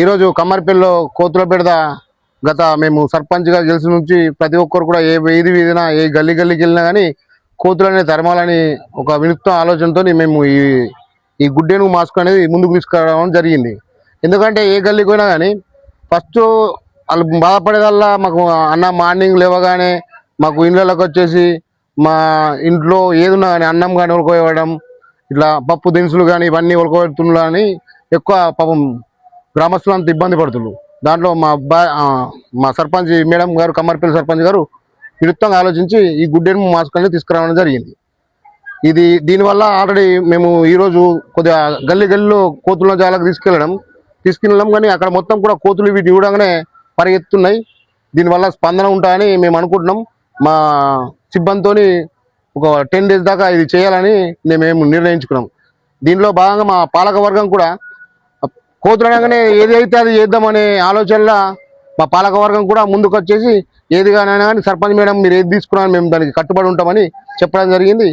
ఈరోజు కమ్మరిపల్లిలో కోతుల బెడద గత మేము సర్పంచ్గా గెలిచి నుంచి ప్రతి ఒక్కరు కూడా ఏ వీధి వీధినా ఏ గల్లీ గల్లీకి వెళ్ళినా కానీ కోతులనే తరమాలని ఒక వినూత్న ఆలోచనతో మేము ఈ ఈ గుడ్డెను మాస్క్ అనేది ముందుకు తీసుకురావడం జరిగింది. ఎందుకంటే ఏ గల్లీకి పోయినా కానీ ఫస్ట్ వాళ్ళు బాధపడేదల్లా మాకు అన్న మార్నింగ్ లేవగానే మాకు ఇండ్లలోకి వచ్చేసి మా ఇంట్లో ఏదున్నా కానీ అన్నం కానీ ఉడకపోయడం ఇట్లా పప్పు దినుసులు కానీ ఇవన్నీ ఉడకబెడుతున్నా అని ఎక్కువ పాపం గ్రామస్తులు అంత ఇబ్బంది పడుతున్నారు. దాంట్లో మా అబ్బాయి మా సర్పంచ్ మేడం గారు కమ్మరిపల్లి సర్పంచ్ గారు విరుత్తంగా ఆలోచించి ఈ గుడ్డెను మాస్క్ అనేది తీసుకురావడం జరిగింది. ఇది దీనివల్ల ఆల్రెడీ మేము ఈరోజు కొద్దిగా గల్లీ గల్లీలో కోతుల జాలకు తీసుకెళ్ళడం తీసుకెళ్ళడం కానీ అక్కడ మొత్తం కూడా కోతులు వీటిని చూడగానే పరిగెత్తున్నాయి. దీనివల్ల స్పందన ఉంటాయని మేము అనుకుంటున్నాం. మా సిబ్బందితో ఒక టెన్ డేస్ దాకా ఇది చేయాలని మేము నిర్ణయించుకున్నాం. దీనిలో భాగంగా మా పాలక వర్గం కూడా కోతులనగానే ఏది అయితే అది చేద్దామనే ఆలోచనలో మా పాలకవర్గం కూడా ముందుకు వచ్చేసి ఏది కానీ కానీ సర్పంచ్ మేడం మీరు ఏది తీసుకున్నా మేము దానికి కట్టుబడి ఉంటామని చెప్పడం జరిగింది.